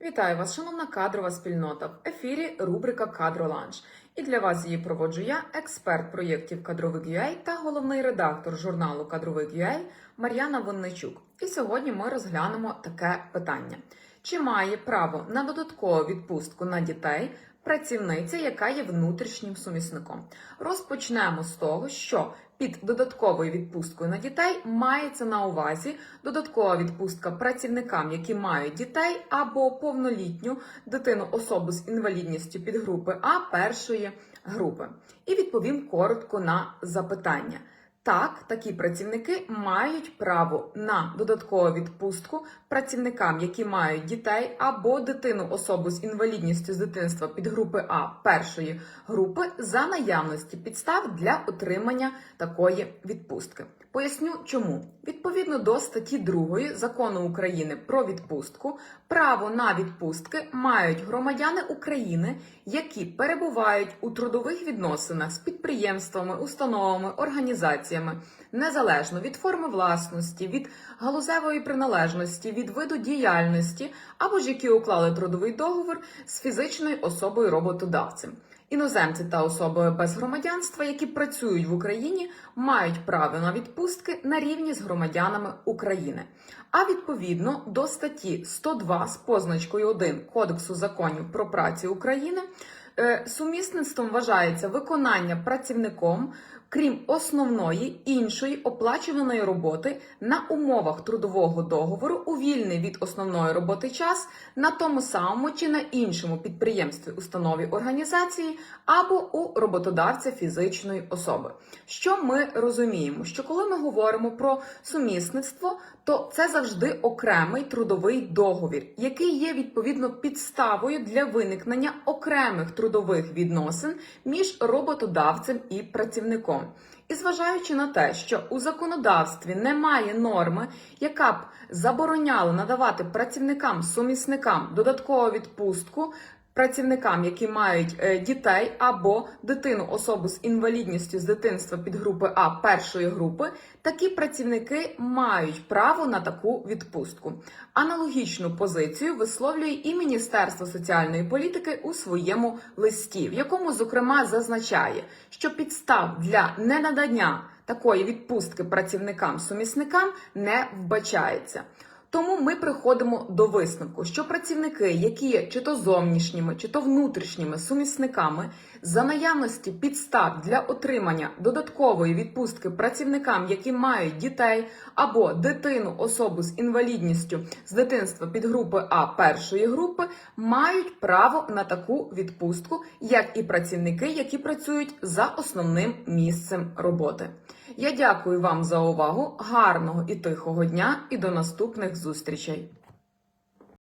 Вітаю вас, шановна кадрова спільнота. В ефірі рубрика Кадроланч. І для вас її проводжу я, експерт проєктів кадровик UA та головний редактор журналу Кадровик UA Мар'яна Винничук. І сьогодні ми розглянемо таке питання: чи має право на додаткову відпустку на дітей працівниця, яка є внутрішнім сумісником? Розпочнемо з того, що під додатковою відпусткою на дітей мається на увазі додаткова відпустка працівникам, які мають дітей або повнолітню дитину особу з інвалідністю підгрупи А першої групи. І відповім коротко на запитання. Так, такі працівники мають право на додаткову відпустку працівникам, які мають дітей або дитину особу з інвалідністю з дитинства підгрупи А першої групи за наявності підстав для отримання такої відпустки. Поясню, чому відповідно до статті 2 закону України про відпустку, право на відпустки мають громадяни України, які перебувають у трудових відносинах з підприємствами, установами, організаціями, незалежно від форми власності, від галузевої приналежності, від виду діяльності, або ж які уклали трудовий договір з фізичною особою роботодавцем. Іноземці та особи без громадянства, які працюють в Україні, мають право на відпустки на рівні з громадянами України. А відповідно до статті 102 з позначкою 1 Кодексу законів про працю України, сумісництвом вважається виконання працівником. Крім основної іншої оплачуваної роботи на умовах трудового договору у вільний від основної роботи час на тому самому чи на іншому підприємстві, установі організації або у роботодавця фізичної особи. Що ми розуміємо? Що коли ми говоримо про сумісництво, то це завжди окремий трудовий договір, який є відповідно підставою для виникнення окремих трудових відносин між роботодавцем і працівником. І зважаючи на те, що у законодавстві немає норми, яка б забороняла надавати працівникам-сумісникам додаткову відпустку. Працівникам, які мають е, дітей або дитину особу з інвалідністю з дитинства підгрупи А першої групи, такі працівники мають право на таку відпустку. Аналогічну позицію висловлює і Міністерство соціальної політики у своєму листі, в якому зокрема зазначає, що підстав для ненадання такої відпустки працівникам-сумісникам не вбачається. Тому ми приходимо до висновку, що працівники, які є чи то зовнішніми, чи то внутрішніми сумісниками, за наявності підстав для отримання додаткової відпустки працівникам, які мають дітей або дитину особу з інвалідністю з дитинства підгрупи А першої групи, мають право на таку відпустку, як і працівники, які працюють за основним місцем роботи. Я дякую вам за увагу, гарного і тихого дня і до наступних зустрічей.